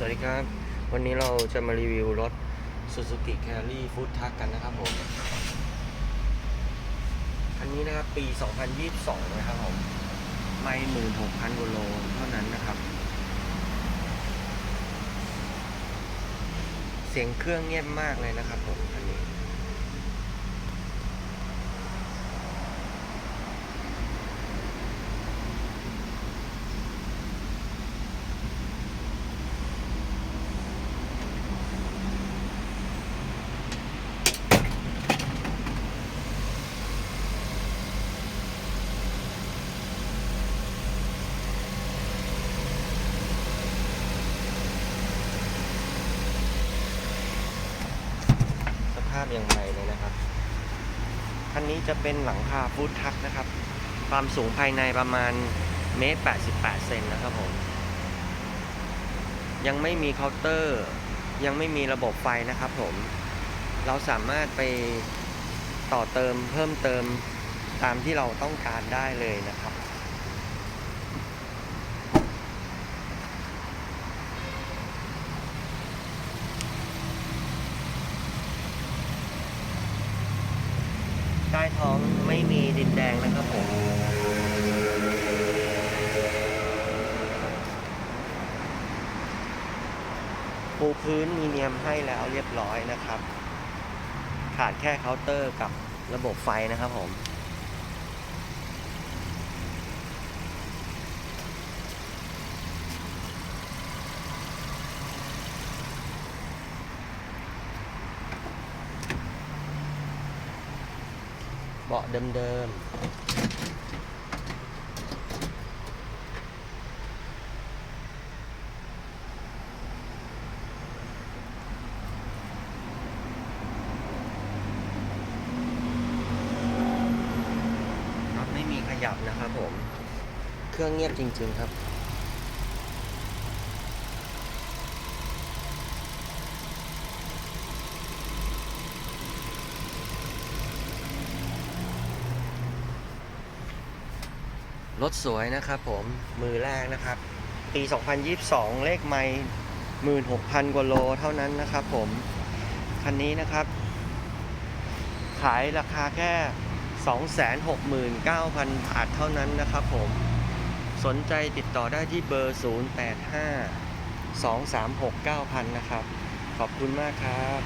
สวัสดีครับ วันนี้เราจะมารีวิวรถ Suzuki Carry Food Truck กันนะครับผมอันนี้นะครับ ปี 2022 นะครับผม ไม่หมื่นหกพันกิโลเท่านั้นนะครับ เสียงเครื่องเงียบมากเลยนะครับผมอันนี้ สภาพอย่างไรเลยนะครับ คันนี้จะเป็นหลังคาฟูดทักนะครับ ความสูงภายในประมาณเมตร88เซนนะครับผม ยังไม่มีเคาน์เตอร์ ยังไม่มีระบบไฟนะครับผม เราสามารถไปต่อเติมเพิ่มเติมตามที่เราต้องการได้เลยนะครับ ใต้ท้องไม่มีดินแดงนะครับผมปูพื้นมีเนียมให้แล้วเรียบร้อยนะครับ ขาดแค่เคาน์เตอร์กับระบบไฟนะครับผม เบาะเดิมๆรถไม่มีขยับนะครับผม เครื่องเงียบจริง ๆ ครับ รถสวยนะครับผมมือแรกนะครับ ปี 2022 เลขไม่16,000 กว่าโลเท่านั้นนะครับผมคันนี้นะครับ ขายราคาแค่ 269,000 บาทเท่านั้นนะครับผมสนใจติดต่อได้ที่เบอร์ 085 236 9000 นะครับ ขอบคุณมากครับ